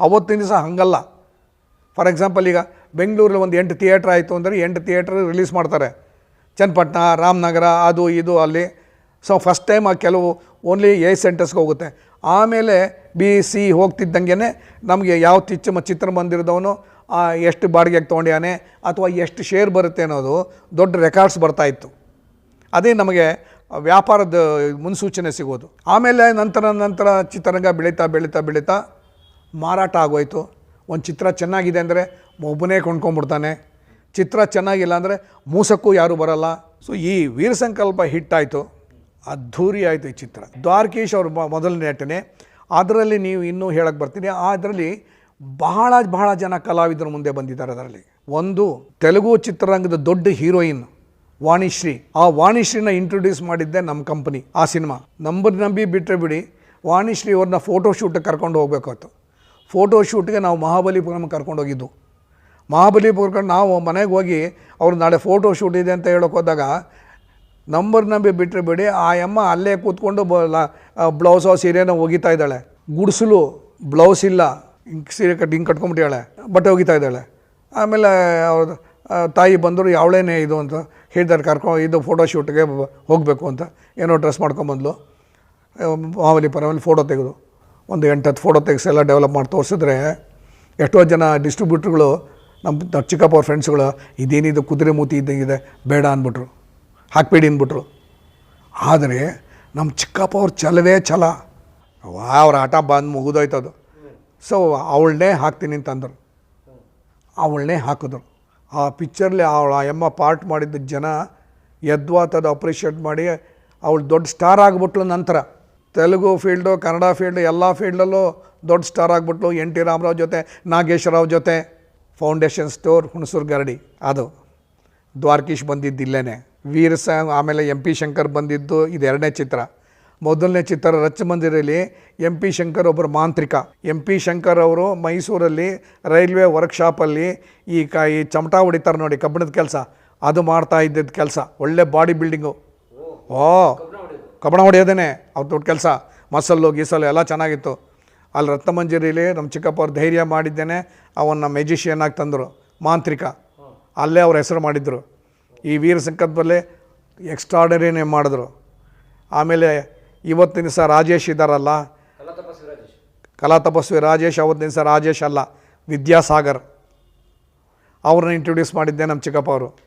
ಅವತ್ತಿನ ದಿವಸ ಹಂಗಲ್ಲ. ಫಾರ್ ಎಕ್ಸಾಂಪಲ್ ಈಗ ಬೆಂಗಳೂರಲ್ಲಿ ಒಂದು ಎಂಟು ಥಿಯೇಟ್ರ್ ಆಯಿತು ಅಂದರೆ ಎಂಟು ಥಿಯೇಟ್ರ್ ರಿಲೀಸ್ ಮಾಡ್ತಾರೆ. ಚನ್ನಪಟ್ಟಣ, ರಾಮನಗರ, ಅದು ಇದು ಅಲ್ಲಿ. ಸೊ ಫಸ್ಟ್ ಟೈಮ್ ಆ ಕೆಲವು ಓನ್ಲಿ ಎ ಸೆಂಟರ್ಸ್ಗೆ ಹೋಗುತ್ತೆ. ಆಮೇಲೆ ಬಿ ಸಿ ಹೋಗ್ತಿದ್ದಂಗೆ ನಮಗೆ ಯಾವ ತಿಚ್ಚ ಚಿತ್ರಮಂದಿರದವನು ಎಷ್ಟು ಬಾಡಿಗೆಗೆ ತೊಗೊಂಡ್ಯಾನೆ, ಅಥವಾ ಎಷ್ಟು ಶೇರ್ ಬರುತ್ತೆ ಅನ್ನೋದು ದೊಡ್ಡ ರೆಕಾರ್ಡ್ಸ್ ಬರ್ತಾಯಿತ್ತು ಅದೇ ನಮಗೆ ವ್ಯಾಪಾರದ ಮುನ್ಸೂಚನೆ ಸಿಗೋದು. ಆಮೇಲೆ ನಂತರ ನಂತರ ಚಿತ್ರರಂಗ ಬೆಳೀತಾ ಬೆಳೀತಾ ಬೆಳೀತಾ ಮಾರಾಟ ಆಗೋಯ್ತು. ಒಂದು ಚಿತ್ರ ಚೆನ್ನಾಗಿದೆ ಅಂದರೆ ಒಬ್ಬನೇ ಕೊಂಡ್ಕೊಂಡ್ಬಿಡ್ತಾನೆ. ಚಿತ್ರ ಚೆನ್ನಾಗಿಲ್ಲ ಅಂದರೆ ಮೂಸಕ್ಕೂ ಯಾರೂ ಬರಲ್ಲ. ಸೊ ಈ ವೀರ ಸಂಕಲ್ಪ ಹಿಟ್ಟಾಯಿತು. ಅದ್ಧೂರಿ ಆಯಿತು ಈ ಚಿತ್ರ. ದ್ವಾರಕೀಶ್ ಅವ್ರ ಮೊದಲನೇ ನಟನೆ. ಅದರಲ್ಲಿ ನೀವು ಇನ್ನೂ ಹೇಳಕ್ಕೆ ಬರ್ತೀನಿ. ಅದರಲ್ಲಿ ಬಹಳ ಬಹಳ ಜನ ಕಲಾವಿದರು ಮುಂದೆ ಬಂದಿದ್ದಾರೆ ಅದರಲ್ಲಿ. ಒಂದು ತೆಲುಗು ಚಿತ್ರರಂಗದ ದೊಡ್ಡ ಹೀರೋಯಿನ್ ವಾಣಿಶ್ರೀ. ಆ ವಾಣಿಶ್ರೀನ ಇಂಟ್ರೊಡ್ಯೂಸ್ ಮಾಡಿದ್ದೆ ನಮ್ಮ ಕಂಪ್ನಿ ಆ ಸಿನಿಮಾ. ನಂಬರ್ ನಂಬಿ ಬಿಟ್ಟರೆ ಬಿಡಿ, ವಾಣಿಶ್ರೀ ಅವ್ರನ್ನ ಫೋಟೋ ಶೂಟಿಗೆ ಕರ್ಕೊಂಡು ಹೋಗ್ಬೇಕಾಯ್ತು ಫೋಟೋ ಶೂಟ್ಗೆ ನಾವು ಮಹಾಬಲಿಪುರಂ ಕರ್ಕೊಂಡು ಹೋಗಿದ್ದು ಮಹಾಬಲಿಪುರಕ್ಕೆ ನಾವು ಮನೆಗೆ ಹೋಗಿ ಅವ್ರು ನಾಳೆ ಫೋಟೋ ಶೂಟ್ ಇದೆ ಅಂತ ಹೇಳೋಕೆ ಹೋದಾಗ ನಂಬರ್ ನಂಬಿ ಬಿಟ್ಟರೆ ಬಿಡಿ, ಆ ಅಮ್ಮ ಅಲ್ಲೇ ಕೂತ್ಕೊಂಡು ಬ್ಲೌಸೋ ಸೀರೆನ ಒಗಿತಾ ಇದ್ದಾಳೆ. ಗುಡಿಸಲು ಬ್ಲೌಸ್ ಇಲ್ಲ, ಹಿಂಗೆ ಸೀರೆ ಕಟ್ಟಿ ಹಿಂಗೆ ಕಟ್ಕೊಂಬಿಟ್ಟಿದ್ದಾಳೆ ಬಟ್ಟೆ ಒಗಿತಾ ಇದ್ದಾಳೆ. ಆಮೇಲೆ ಅವ್ರ ತಾಯಿ ಬಂದರು, ಯಾವಳೇನೇ ಇದು? ಅಂತ ಹೇಳಿದಾರೆ, ಕರ್ಕೊ, ಇದು ಫೋಟೋ ಶೂಟ್ಗೆ ಹೋಗಬೇಕು ಅಂತ. ಏನೋ ಡ್ರೆಸ್ ಮಾಡ್ಕೊಂಬಂದ್ಲು. ಮಾವಲಿ ಪರಮಲ್ಲಿ ಫೋಟೋ ತೆಗೆದು. ಒಂದು ಎಂಟು ಹತ್ತು ಫೋಟೋ ತೆಗೆಸಿ ಎಲ್ಲ ಡೆವಲಪ್ ಮಾಡಿ ತೋರಿಸಿದ್ರೆ ಎಷ್ಟೋ ಜನ ಡಿಸ್ಟ್ರಿಬ್ಯೂಟ್ರುಗಳು ನಮ್ಮ ಚಿಕ್ಕಪ್ಪ ಅವ್ರ ಫ್ರೆಂಡ್ಸ್ಗಳು ಇದೇನಿದು ಕುದುರೆ ಮೂತಿ ಇದ್ದಂಗಿದೆ ಬೇಡ ಅಂದ್ಬಿಟ್ರು. ಹಾಕ್ಬೇಡಿ ಅಂದ್ಬಿಟ್ರು. ಆದರೆ ನಮ್ಮ ಚಿಕ್ಕಪ್ಪ ಅವ್ರ ಛಲವೇ ಛಲ. ಅವ್ರ ಆಟ ಬಂದು ಅದು. ಸೊ ಅವಳನ್ನೇ ಹಾಕ್ತೀನಿ ಅಂತಂದರು ಅವಳನ್ನೇ ಹಾಕಿದ್ರು. ಆ ಪಿಕ್ಚರ್ಲಿ ಅವಳ ಎಮ್ಮ ಪಾರ್ಟ್ ಮಾಡಿದ್ದ ಜನ ಯದ್ವಾತದ ಅಪ್ರಿಷಿಯೇಟ್ ಮಾಡಿ ಅವಳು ದೊಡ್ಡ ಸ್ಟಾರ್ ಆಗಿಬಿಟ್ಲು ನಂತರ. ತೆಲುಗು ಫೀಲ್ಡು ಕನ್ನಡ ಫೀಲ್ಡು ಎಲ್ಲ ಫೀಲ್ಡಲ್ಲೂ ದೊಡ್ಡ ಸ್ಟಾರ್ ಆಗಿಬಿಟ್ಲು. ಎನ್ ಟಿ ರಾಮರಾವ್ ಜೊತೆ ನಾಗೇಶ್ವರರಾವ್ ಜೊತೆ. ಫೌಂಡೇಶನ್ ಸ್ಟೋರ್ ಹುಣಸೂರು ಗರಡಿ. ಅದು. ದ್ವಾರಕೀಶ್ ಬಂದಿದ್ದು ಇಲ್ಲೇನೆ. ವೀರ ಆಮೇಲೆ ಎಂ ಪಿ ಶಂಕರ್ ಬಂದಿದ್ದು ಇದು ಎರಡನೇ ಚಿತ್ರ. ಮೊದಲನೇ ಚಿತ್ರ ರಚ್ಚಮಂದಿರಲ್ಲಿ ಎಂ ಪಿ ಶಂಕರ್ ಒಬ್ಬರು ಮಾಂತ್ರಿಕ. ಎಂ ಪಿ ಶಂಕರ್ ಅವರು ಮೈಸೂರಲ್ಲಿ ರೈಲ್ವೆ ವರ್ಕ್ಶಾಪಲ್ಲಿ ಈ ಕ, ಈ ಚಮಟ ಹೊಡಿತಾರೆ ನೋಡಿ ಕಬ್ಬಿಣದ ಕೆಲಸ. ಅದು ಮಾಡ್ತಾ ಇದ್ದಿದ್ದ ಕೆಲಸ. ಒಳ್ಳೆ ಬಾಡಿ ಬಿಲ್ಡಿಂಗು ಓ. ಕಬ್ಬಣ ಹೊಡೆಯೋದೇನೆ ಅವ್ರ ದೊಡ್ಡ ಕೆಲಸ. ಮಸಲ್ಲು ಗೀಸಲ್ಲು ಎಲ್ಲ ಚೆನ್ನಾಗಿತ್ತು. ಅಲ್ಲಿ ರತ್ನಮಂಜರಿಲಿ ನಮ್ಮ ಚಿಕ್ಕಪ್ಪ ಅವ್ರು ಧೈರ್ಯ ಮಾಡಿದ್ದೇನೆ ಅವನ್ನ ಮೆಜಿಷಿಯನ್ ಆಗಿ ತಂದರು ಮಾಂತ್ರಿಕ. ಅಲ್ಲೇ ಅವ್ರ ಹೆಸರು ಮಾಡಿದರು. ಈ ವೀರ ಸಂಕಲ್ಪದಲ್ಲೇ ಎಕ್ಸ್ಟ್ರಾಡರಿನೇ ಮಾಡಿದ್ರು. ಆಮೇಲೆ ಇವತ್ತಿನ ದಿವಸ ರಾಜೇಶ್ ಇದ್ದಾರಲ್ಲ ಕಲಾ ತಪಸ್ವಿ ರಾಜೇಶ್. ಅವತ್ತಿನ ದಿವಸ ರಾಜೇಶ್ ಅಲ್ಲ ವಿದ್ಯಾಸಾಗರ್. ಅವ್ರನ್ನ ಇಂಟ್ರೊಡ್ಯೂಸ್ ಮಾಡಿದ್ದೆ ನಮ್ಮ ಚಿಕ್ಕಪ್ಪ ಅವರು.